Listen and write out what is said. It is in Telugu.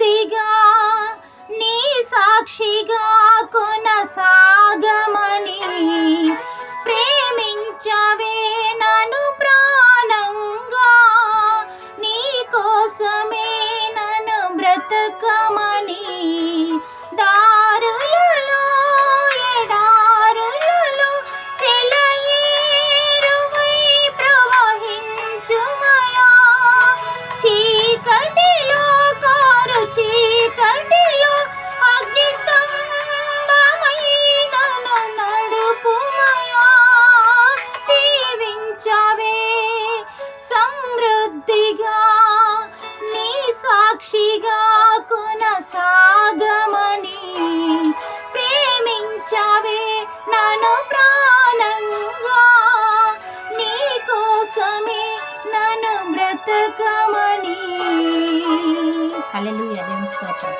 సమృద్ధిగా నీ సాక్షిగా కొనసాగమని ప్రేమించవే నను ప్రాణంగా. నీ కోసమే నన్ను బ్రతకమని సమృద్ధిగా నీ సాక్షిగా కొనసాగమని ప్రేమించవే నన్ను ప్రాణంగా. నీ కోసమే నన్ను బ్రతకమని. హల్లెలూయా దేవుని స్తోత్రం.